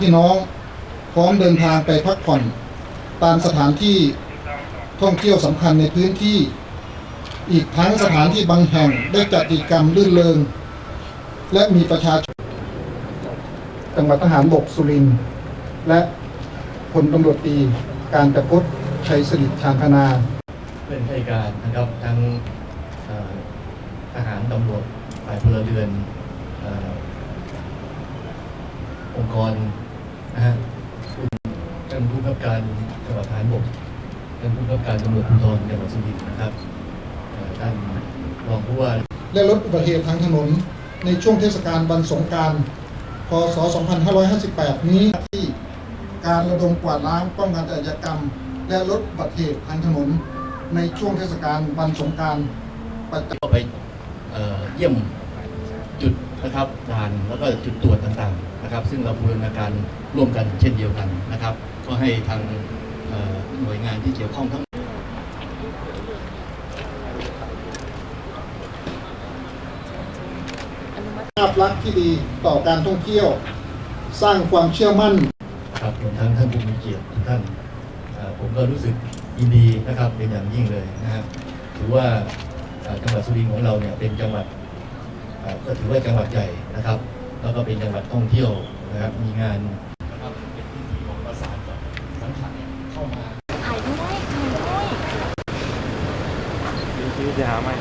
พี่น้องพร้อมเดินทางไปพักผ่อน ตามสถานที่ท่องเที่ยวสำคัญในพื้นที่ อีกทั้งสถานที่บางแห่งได้จัดกิจกรรมลื่นเริงและมีประชาชนจังหวัดทหารบกสุรินทร์และพลตำรวจตรีการตะพุทธชัยสิริชาญพนาเพื่อนข้าราชการนะครับทั้งทหารตำรวจฝ่ายพลเรือนอองค์กร นะฮะคุณท่านผู้กำกับการจังหวัดทหารบกท่านผู้กำกับการตำรวจภูธรจังหวัดสุรินทร์นะครับเอ่อท่านรองผู้ว่าและลดอุบัติเหตุทางถนนในช่วงเทศกาลวันสงกรารพศ 2558 นี้ที่การระดมกวาดล้างป้องกันอาชญากรรม และลดอุบัติเหตุทางถนนในช่วงเทศกาลวันสงกรารประจำก็ไปเอ่อเยี่ยมจุดนะครับด่านแล้วก็จุดตรวจต่างๆนะครับ ซึ่งเราบูรณาการร่วมกันเช่นเดียวกันนะครับ ก็ให้ทางเอ่อหน่วยงานที่เกี่ยวข้องทั้งภาพลักษณ์ที่ดีต่อการท่องเที่ยว สร้างความเชื่อมั่นครับรวมทั้งท่านผู้มีเกียรติทุกท่านเอ่อผมก็รู้สึกยินดีนะครับเป็นอย่างยิ่งเลยนะครับถือว่าเอ่อจังหวัดสุรินทร์ของเราเนี่ยเป็นจังหวัดเอ่อก็ถือว่าจังหวัดใหญ่นะครับ แล้วก็เป็นจังหวัดท่องเที่ยว นะครับมีงานนะครับเป็นที่ที่ของประสานกับสังขารเข้ามาถ่ายด้วยถ่ายด้วยชีวิตจะหาไม่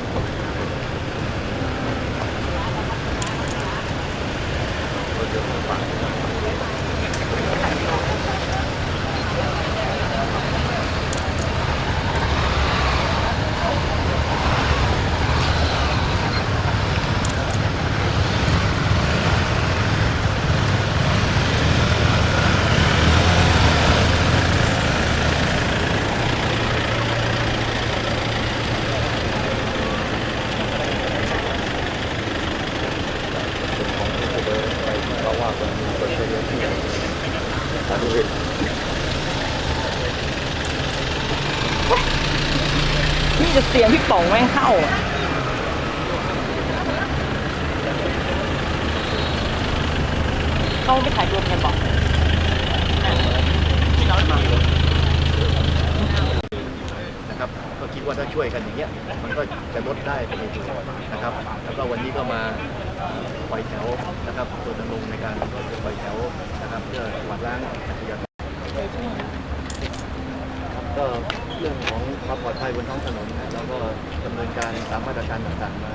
ี่จะเสียงพี่ป๋องไม่เข้าเข้าไปถ่ายรวมกันบอกนะครับก็คิดว่าถ้าช่วยกันอย่างเงี้ยมันก็จะลดได้ไปในตัวนะครับ แล้วก็วันนี้ก็มาปล่อยแถวนะครับตัวดำรงในการจะปล่อยแถวนะครับเพื่อกวาดล้างอาชญากรรมครับก็เรื่อง ของความปลอดภัยบนท้องถนนนะเราก็ดำเนินการตามมาตรการต่างๆมา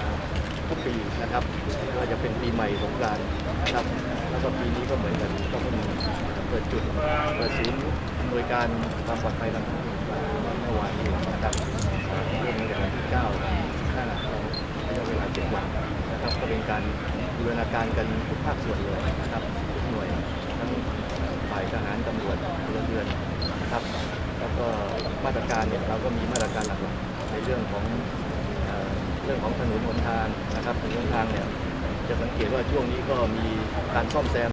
ทุกปีนะครับไม่ว่าจะเป็นปีใหม่สงกรานต์นะครับแล้วก็ปีนี้ก็เหมือนกันก็เพิ่งเปิดจุดเปิดศูนย์อำนวยการความปลอดภัยทางถนนเมื่อวานนี้นะครับเรื่องในวันที่9ที่5ระยะเวลา7วันนะครับก็เป็นการบูรณาการกันทุกภาคส่วนเลยนะครับทุกหน่วยทั้ง ฝ่ายทหารตำรวจพลเรือนนะครับ แล้วก็มาตรการเนี่ยเราก็มีมาตรการหลักๆในเรื่องของเอเรื่องของถนนหนทางนะครับถนนหนทางเนี่ยจะสังเกตว่าช่วงนี้ก็มีการซ่อมแซม